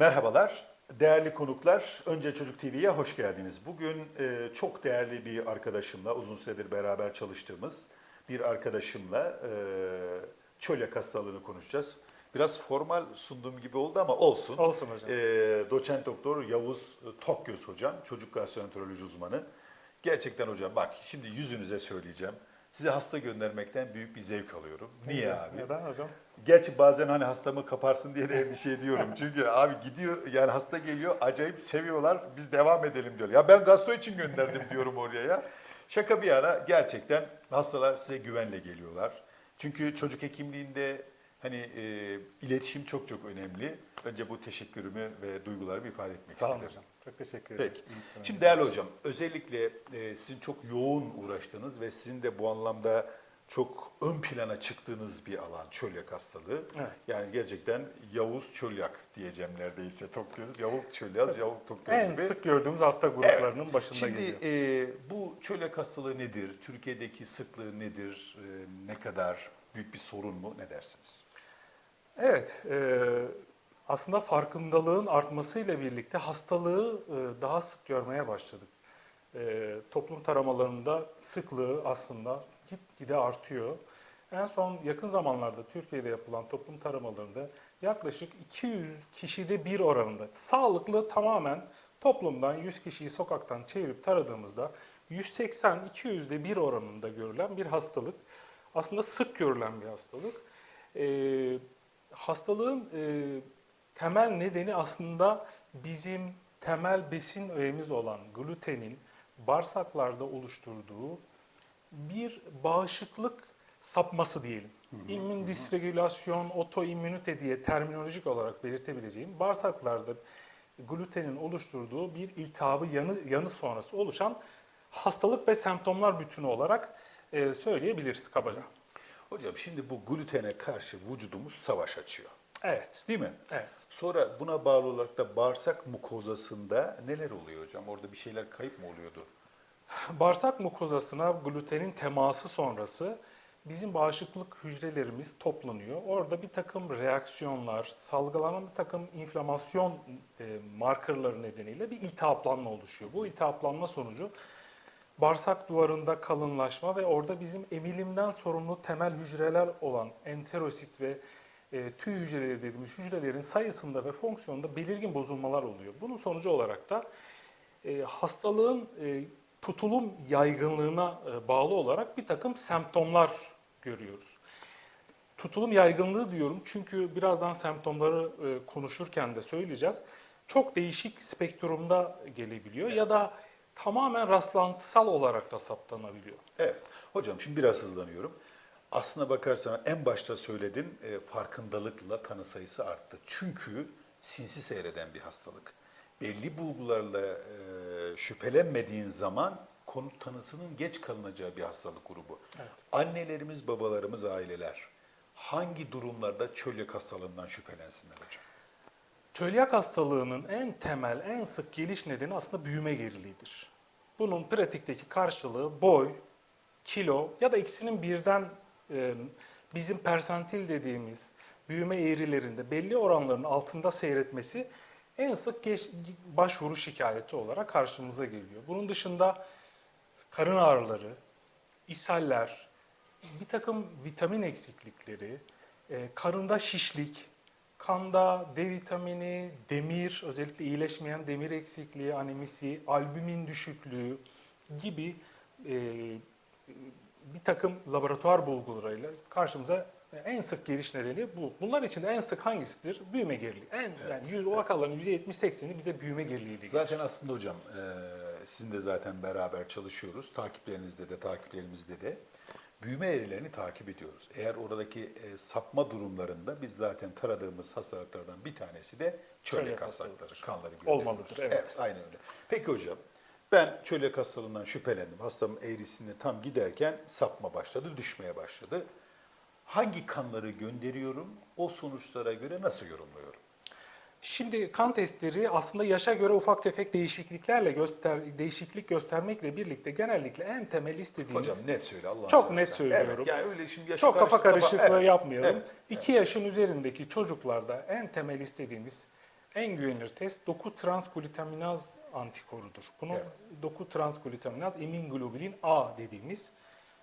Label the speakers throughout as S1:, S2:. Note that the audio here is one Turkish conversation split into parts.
S1: Merhabalar, değerli konuklar. Önce Çocuk TV'ye hoş geldiniz. Bugün e, çok değerli bir arkadaşımla, uzun süredir beraber çalıştığımız bir arkadaşımla e, çölyak hastalığını konuşacağız. Biraz formal sunduğum gibi oldu ama olsun.
S2: Olsun hocam.
S1: E, doçent doktor Yavuz Tokgöz hocam, çocuk gastroenteroloji uzmanı. Gerçekten hocam bak şimdi yüzünüze söyleyeceğim. Size hasta göndermekten büyük bir zevk alıyorum. Niye abi?
S2: Neden hocam?
S1: Gerçi bazen hani hastamı kaparsın diye de endişe ediyorum. Çünkü abi gidiyor yani hasta geliyor acayip seviyorlar biz devam edelim diyor. Ya ben gastro için gönderdim diyorum oraya ya. Şaka bir yana gerçekten hastalar size güvenle geliyorlar. Çünkü çocuk hekimliğinde hani e, iletişim çok çok önemli. Önce bu teşekkürümü ve duygularımı ifade etmek
S2: Sağ olun
S1: istedim.
S2: hocam. Çok teşekkür ederim.
S1: Peki. Şimdi değerli hocam, özellikle e, sizin çok yoğun uğraştığınız ve sizin de bu anlamda çok ön plana çıktığınız bir alan çölyak hastalığı.
S2: Evet.
S1: Yani gerçekten Yavuz çölyak diyeceğim neredeyse Tokgöz. Yavuk çölyak, Yavuk Tokgöz
S2: En
S1: gibi.
S2: sık gördüğümüz hasta gruplarının başında
S1: Şimdi
S2: geliyor.
S1: e, bu çölyak hastalığı nedir? Türkiye'deki sıklığı nedir? E, ne kadar büyük bir sorun mu? Ne dersiniz?
S2: Evet, e, aslında farkındalığın artmasıyla birlikte hastalığı e, daha sık görmeye başladık. E, toplum taramalarında sıklığı aslında gitgide artıyor. En son yakın zamanlarda Türkiye'de yapılan toplum taramalarında yaklaşık 200 kişide bir oranında sağlıklı tamamen toplumdan 100 kişiyi sokaktan çevirip taradığımızda 180-200'de bir oranında görülen bir hastalık. Aslında sık görülen bir hastalık. Ee, hastalığın e, temel nedeni aslında bizim temel besin öğemiz olan glutenin bağırsaklarda oluşturduğu bir bağışıklık sapması diyelim. İmmün disregülasyon, otoimmünite diye terminolojik olarak belirtebileceğim bağırsaklarda glutenin oluşturduğu bir iltihabı yanı, yanı sonrası oluşan hastalık ve semptomlar bütünü olarak e, söyleyebiliriz kabaca.
S1: Hocam şimdi bu glutene karşı vücudumuz savaş açıyor.
S2: Evet,
S1: Değil mi?
S2: evet.
S1: Sonra buna bağlı olarak da bağırsak mukozasında neler oluyor hocam? Orada bir şeyler kayıp mı oluyordu?
S2: Bağırsak mukozasına glutenin teması sonrası bizim bağışıklık hücrelerimiz toplanıyor. Orada bir takım reaksiyonlar, salgılanan bir takım inflamasyon e, markerları nedeniyle bir iltihaplanma oluşuyor. Bu iltihaplanma sonucu bağırsak duvarında kalınlaşma ve orada bizim emilimden sorumlu temel hücreler olan enterosit ve e, tüy hücreleri dediğimiz hücrelerin sayısında ve fonksiyonunda belirgin bozulmalar oluyor. Bunun sonucu olarak da e, hastalığın e, tutulum yaygınlığına e, bağlı olarak bir takım semptomlar görüyoruz. Tutulum yaygınlığı diyorum çünkü birazdan semptomları e, konuşurken de söyleyeceğiz. Çok değişik spektrumda gelebiliyor ya da tamamen rastlantısal olarak da saptanabiliyor.
S1: Evet. Hocam şimdi biraz hızlanıyorum. Aslına bakarsan en başta söyledin e, farkındalıkla tanı sayısı arttı. Çünkü sinsi seyreden bir hastalık. Belli bulgularla e, şüphelenmediğin zaman konu tanısının geç kalınacağı bir hastalık grubu.
S2: Evet.
S1: Annelerimiz, babalarımız, aileler hangi durumlarda çölyak hastalığından şüphelensinler hocam?
S2: Çölyak hastalığının en temel, en sık geliş nedeni aslında büyüme geriliğidir. Bunun pratikteki karşılığı boy, kilo ya da ikisinin birden e, bizim persantil dediğimiz büyüme eğrilerinde belli oranların altında seyretmesi en sık geç- başvuru şikayeti olarak karşımıza geliyor. Bunun dışında karın ağrıları, ishaller, bir takım vitamin eksiklikleri, e, karında şişlik, kanda D vitamini, demir, özellikle iyileşmeyen demir eksikliği, anemisi, albümin düşüklüğü gibi e, bir takım laboratuvar bulgularıyla karşımıza en sık geliş nedeni bu. Bunlar için en sık hangisidir? Büyüme geriliği. En, yani yüz, o vakaların %70-80'i bize büyüme geriliğiyle geliyor.
S1: Zaten aslında hocam e, sizin de zaten beraber çalışıyoruz. Takiplerinizde de takiplerimizde de büyüme eğrilerini takip ediyoruz. Eğer oradaki e, sapma durumlarında biz zaten taradığımız hastalıklardan bir tanesi de çölyak
S2: Çölyak
S1: hastalıkları. Kanları.
S2: Olmalıdır, evet.
S1: aynen öyle. Peki hocam ben çölyak hastalığından şüphelendim. Hastamın eğrisinde tam giderken sapma başladı, düşmeye başladı. Hangi kanları gönderiyorum? O sonuçlara göre nasıl yorumluyorum?
S2: Şimdi kan testleri aslında yaşa göre ufak tefek değişikliklerle göster değişiklik göstermekle birlikte genellikle en temel istediğimiz
S1: Hocam net söyle Allah'ını
S2: Çok net söylüyorum.
S1: Evet, yani öyle şimdi yaşı
S2: çok kafa karışıklığı
S1: evet,
S2: yapmayalım.
S1: evet,
S2: 2 yaşın üzerindeki çocuklarda en temel istediğimiz en güvenilir test doku transglutaminaz antikorudur. Bunu
S1: Evet.
S2: doku transglutaminaz immunoglobulin A dediğimiz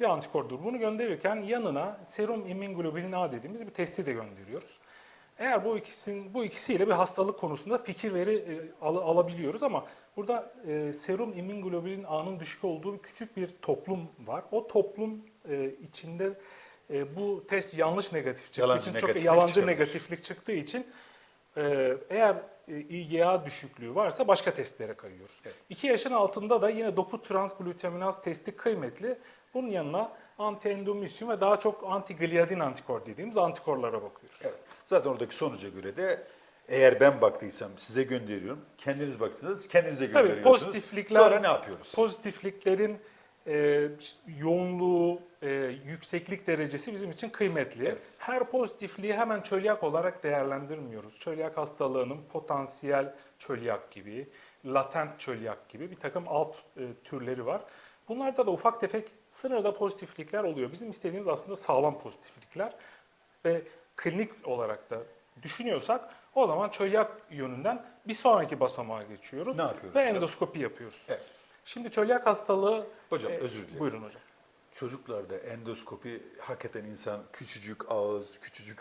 S2: bir antikordur. Bunu gönderirken yanına serum immunoglobulin A dediğimiz bir testi de gönderiyoruz. Eğer bu ikisinin bu ikisiyle bir hastalık konusunda fikir veri e, al- alabiliyoruz ama burada e, serum immunoglobulin A'nın düşük olduğu küçük bir toplum var. O toplum e, içinde e, bu test yanlış negatif çıktığı
S1: Yalancı
S2: için çok
S1: negatiflik
S2: yalancı
S1: çıkabilir.
S2: negatiflik çıktığı için e, eğer e, IgA düşüklüğü varsa başka testlere kayıyoruz.
S1: Evet.
S2: 2 yaşın altında da yine doku transglutaminaz testi kıymetli. Bunun yanına anti-endomysium ve daha çok anti-gliadin antikor dediğimiz antikorlara bakıyoruz.
S1: Evet. Zaten oradaki sonuca göre de eğer ben baktıysam size gönderiyorum. Kendiniz baktınız kendinize
S2: Tabii
S1: gönderiyorsunuz.
S2: pozitiflikler,
S1: Sonra ne yapıyoruz?
S2: pozitifliklerin e, yoğunluğu, e, yükseklik derecesi bizim için kıymetli.
S1: Evet.
S2: Her pozitifliği hemen çölyak olarak değerlendirmiyoruz. Çölyak hastalığının potansiyel çölyak gibi, latent çölyak gibi bir takım alt e, türleri var. Bunlarda da ufak tefek sınırda pozitiflikler oluyor. Bizim istediğimiz aslında sağlam pozitiflikler ve klinik olarak da düşünüyorsak o zaman çölyak yönünden bir sonraki basamağa geçiyoruz.
S1: Ne yapıyoruz
S2: Ve
S1: hocam?
S2: endoskopi yapıyoruz.
S1: Evet.
S2: Şimdi çölyak hastalığı...
S1: Hocam
S2: e,
S1: özür dilerim.
S2: Buyurun hocam.
S1: Çocuklarda endoskopi hakikaten insan küçücük ağız, küçücük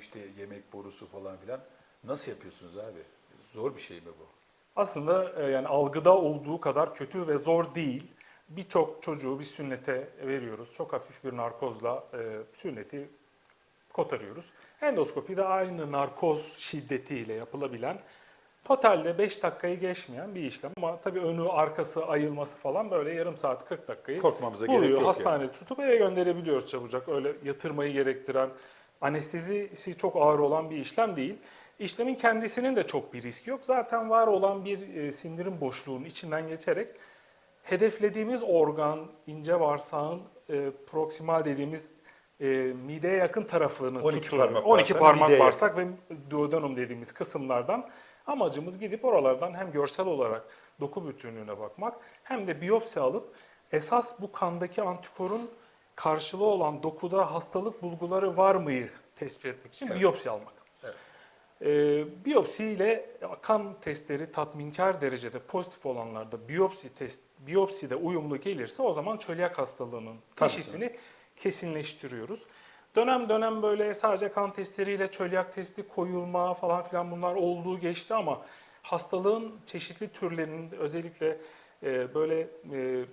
S1: işte yemek borusu falan filan nasıl yapıyorsunuz abi? Zor bir şey mi bu?
S2: Aslında e, yani algıda olduğu kadar kötü ve zor değil. Birçok çocuğu bir sünnete veriyoruz. Çok hafif bir narkozla e, sünneti kotarıyoruz. Endoskopi de aynı narkoz şiddetiyle yapılabilen, totalde 5 dakikayı geçmeyen bir işlem. Ama tabii önü, arkası, ayılması falan böyle yarım saat 40 dakikayı
S1: Korkmamıza gerek
S2: buluyor.
S1: yok
S2: Hastanede tutup eve gönderebiliyoruz çabucak. Öyle yatırmayı gerektiren, anestezisi çok ağır olan bir işlem değil. İşlemin kendisinin de çok bir riski yok. Zaten var olan bir e, sindirim boşluğunun içinden geçerek hedeflediğimiz organ, ince bağırsağın e, proksimal dediğimiz e, mideye yakın tarafını
S1: 12
S2: tutturuyor.
S1: parmak
S2: 12
S1: bağırsak,
S2: parmak bağırsak ve duodenum dediğimiz kısımlardan amacımız gidip oralardan hem görsel olarak doku bütünlüğüne bakmak hem de biyopsi alıp esas bu kandaki antikorun karşılığı olan dokuda hastalık bulguları var mıyı tespit etmek için
S1: Evet.
S2: biyopsi almak.
S1: Evet.
S2: Ee, biyopsiyle kan testleri tatminkar derecede pozitif olanlarda biyopsi test biyopside uyumlu gelirse o zaman çölyak hastalığının
S1: Tabii
S2: teşhisini kesinleştiriyoruz. Dönem dönem böyle sadece kan testleriyle çölyak testi koyulma falan filan bunlar olduğu geçti ama hastalığın çeşitli türlerinin özellikle e, böyle e,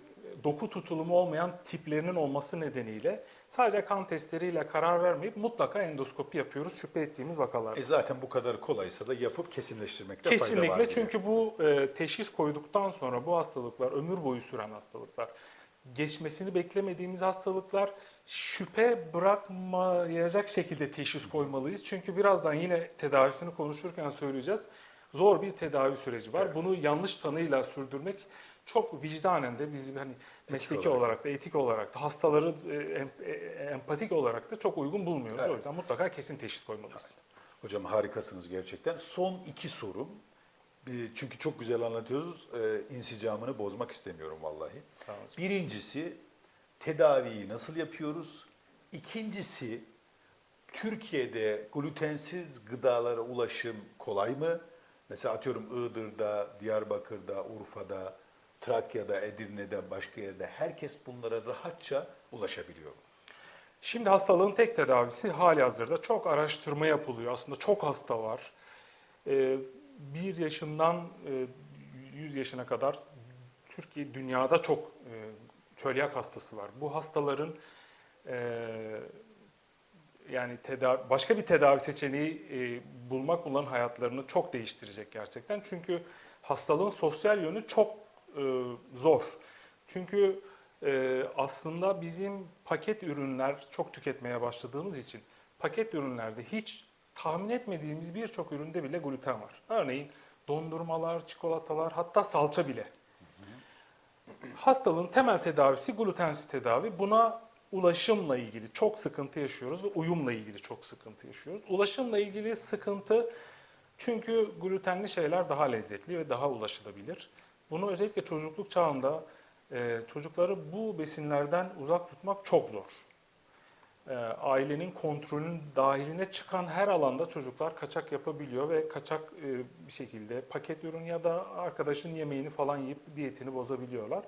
S2: doku tutulumu olmayan tiplerinin olması nedeniyle sadece kan testleriyle karar vermeyip mutlaka endoskopi yapıyoruz şüphe ettiğimiz vakalarda.
S1: E zaten bu kadar kolaysa da yapıp kesinleştirmekte fayda var.
S2: Kesinlikle çünkü bu e, teşhis koyduktan sonra bu hastalıklar ömür boyu süren hastalıklar. Geçmesini beklemediğimiz hastalıklar şüphe bırakmayacak şekilde teşhis koymalıyız. Çünkü birazdan yine tedavisini konuşurken söyleyeceğiz. Zor bir tedavi süreci var.
S1: Evet.
S2: Bunu yanlış tanıyla sürdürmek çok vicdanen de biz hani mesleki
S1: olarak.
S2: olarak. da etik olarak da hastaları e, e, empatik olarak da çok uygun bulmuyoruz.
S1: Evet.
S2: O yüzden mutlaka kesin teşhis koymalıyız.
S1: Hocam harikasınız gerçekten. Son iki sorum. Bir- Çünkü çok güzel anlatıyoruz. Ee, insicamını bozmak istemiyorum vallahi. Birincisi tedaviyi nasıl yapıyoruz? İkincisi Türkiye'de glutensiz gıdalara ulaşım kolay mı? Mesela atıyorum Iğdır'da, Diyarbakır'da, Urfa'da, Trakya'da, Edirne'de, başka yerde herkes bunlara rahatça ulaşabiliyor.
S2: Şimdi hastalığın tek tedavisi hali hazırda çok araştırma yapılıyor. Aslında çok hasta var. Ee, bir yaşından e, 100 yaşına kadar Türkiye dünyada çok e, çölyak hastası var. Bu hastaların e, yani tedavi, başka bir tedavi seçeneği e, bulmak bunların hayatlarını çok değiştirecek gerçekten. Çünkü hastalığın sosyal yönü çok e, zor. Çünkü e, aslında bizim paket ürünler çok tüketmeye başladığımız için paket ürünlerde hiç tahmin etmediğimiz birçok üründe bile gluten var. Örneğin dondurmalar, çikolatalar hatta salça bile. Hastalığın temel tedavisi glutensiz tedavi. Buna ulaşımla ilgili çok sıkıntı yaşıyoruz ve uyumla ilgili çok sıkıntı yaşıyoruz. Ulaşımla ilgili sıkıntı çünkü glutenli şeyler daha lezzetli ve daha ulaşılabilir. Bunu özellikle çocukluk çağında çocukları bu besinlerden uzak tutmak çok zor. E, ailenin kontrolünün dahiline çıkan her alanda çocuklar kaçak yapabiliyor ve kaçak e, bir şekilde paket ürün ya da arkadaşın yemeğini falan yiyip diyetini bozabiliyorlar.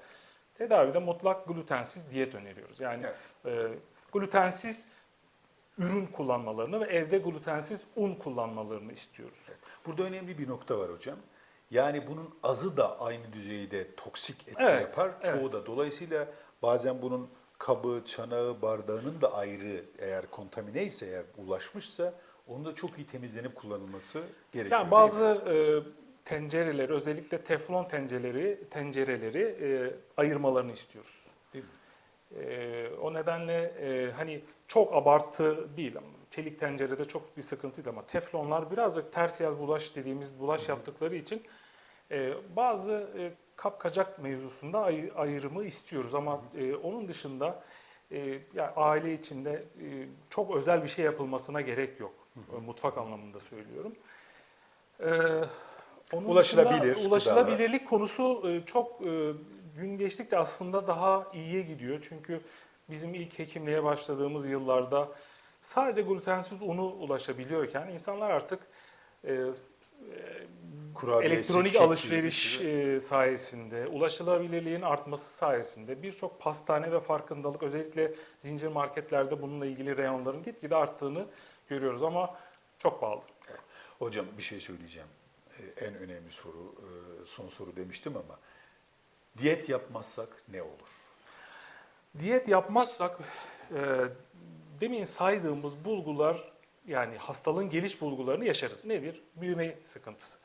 S2: Tedavide mutlak glutensiz diyet öneriyoruz. Yani e, glutensiz ürün kullanmalarını ve evde glutensiz un kullanmalarını istiyoruz.
S1: Burada önemli bir nokta var hocam. Yani bunun azı da aynı düzeyde toksik etki
S2: Evet,
S1: yapar. Çoğu
S2: evet.
S1: da. Dolayısıyla bazen bunun kabı, çanağı, bardağının da ayrı eğer kontamine ise, eğer ulaşmışsa onun da çok iyi temizlenip kullanılması gerekiyor.
S2: Yani bazı e, tencereleri özellikle teflon tencereleri tencereleri e, ayırmalarını istiyoruz.
S1: Değil mi?
S2: E, o nedenle e, hani çok abartı değil ama çelik tencerede çok bir sıkıntı değil ama teflonlar birazcık tersiyel bulaş dediğimiz bulaş yaptıkları için e, bazı e, kapkacak mevzusunda ay- ayrımı istiyoruz ama e, onun dışında e, yani aile içinde e, çok özel bir şey yapılmasına gerek yok. E, Mutfak anlamında söylüyorum. E, onun
S1: Ulaşılabilir
S2: dışında ulaşılabilirlik konusu e, çok e, gün geçtikçe aslında daha iyiye gidiyor. Çünkü bizim ilk hekimliğe başladığımız yıllarda sadece glutensiz unu ulaşabiliyorken insanlar artık e,
S1: Kurabiyesi,
S2: elektronik
S1: keki
S2: alışveriş e, sayesinde, ulaşılabilirliğin artması sayesinde birçok pastane ve farkındalık özellikle zincir marketlerde bununla ilgili reyonların gitgide arttığını görüyoruz ama çok pahalı.
S1: Hocam bir şey söyleyeceğim. Ee, En önemli soru, e, son soru demiştim ama diyet yapmazsak ne olur?
S2: Diyet yapmazsak e, demin saydığımız bulgular yani hastalığın geliş bulgularını yaşarız. Nedir? Büyüme sıkıntısı.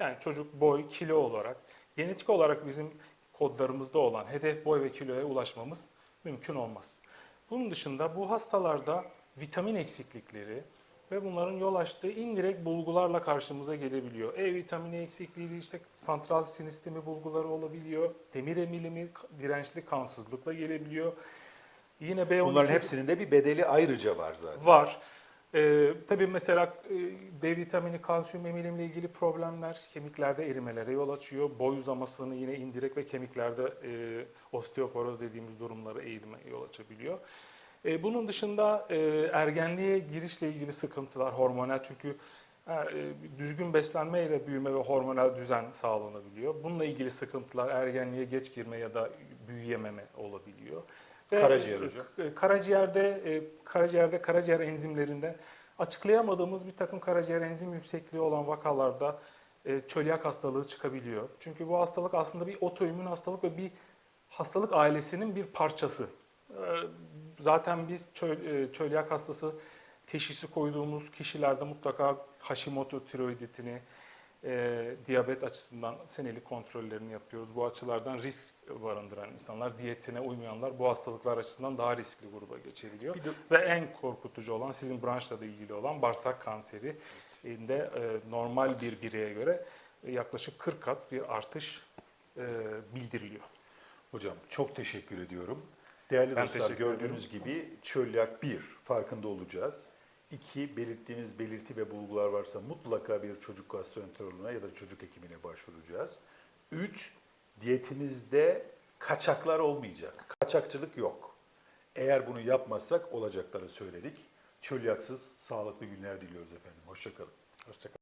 S2: Yani çocuk boy, kilo olarak, genetik olarak bizim kodlarımızda olan hedef boy ve kiloya ulaşmamız mümkün olmaz. Bunun dışında bu hastalarda vitamin eksiklikleri ve bunların yol açtığı indirekt bulgularla karşımıza gelebiliyor. E vitamini eksikliği, işte santral sinir sistemi bulguları olabiliyor. Demir emilimi, dirençli kansızlıkla gelebiliyor. Yine B12
S1: Bunların hepsinin de bir bedeli ayrıca var zaten.
S2: Var. Ee, tabii mesela e, B vitamini, kalsiyum emilimle ilgili problemler kemiklerde erimelere yol açıyor. Boy uzamasını yine indirek ve kemiklerde e, osteoporoz dediğimiz durumlara eğilime yol açabiliyor. E, bunun dışında e, ergenliğe girişle ilgili sıkıntılar hormonal çünkü e, düzgün beslenmeyle büyüme ve hormonal düzen sağlanabiliyor. Bununla ilgili sıkıntılar ergenliğe geç girme ya da büyüyememe olabiliyor. Ve,
S1: Karaciğer hocam.
S2: e, Karaciğerde, e, karaciğerde, karaciğer enzimlerinde açıklayamadığımız bir takım karaciğer enzim yüksekliği olan vakalarda e, çölyak hastalığı çıkabiliyor. Çünkü bu hastalık aslında bir otoimmün hastalık ve bir hastalık ailesinin bir parçası. E, Zaten biz çöl, e, çölyak hastası teşhisi koyduğumuz kişilerde mutlaka Hashimoto tiroiditini, e, diyabet açısından senelik kontrollerini yapıyoruz. Bu açılardan risk barındıran insanlar, diyetine uymayanlar bu hastalıklar açısından daha riskli gruba geçebiliyor.
S1: Bir de-
S2: Ve en korkutucu olan sizin branşla da ilgili olan bağırsak kanseri de e, normal bir bireye göre e, yaklaşık 40 kat bir artış e, bildiriliyor.
S1: Hocam çok teşekkür ediyorum. Değerli
S2: Ben
S1: dostlar gördüğünüz gibi çölyak bir farkında olacağız. İki belirttiğiniz belirti ve bulgular varsa mutlaka bir çocuk gastroenterologuna ya da çocuk hekimine başvuracağız. Üç diyetimizde kaçaklar olmayacak. Kaçakçılık yok. Eğer bunu yapmazsak olacakları söyledik. Çölyaksız sağlıklı günler diliyoruz efendim. Hoşçakalın.
S2: Hoşçakalın.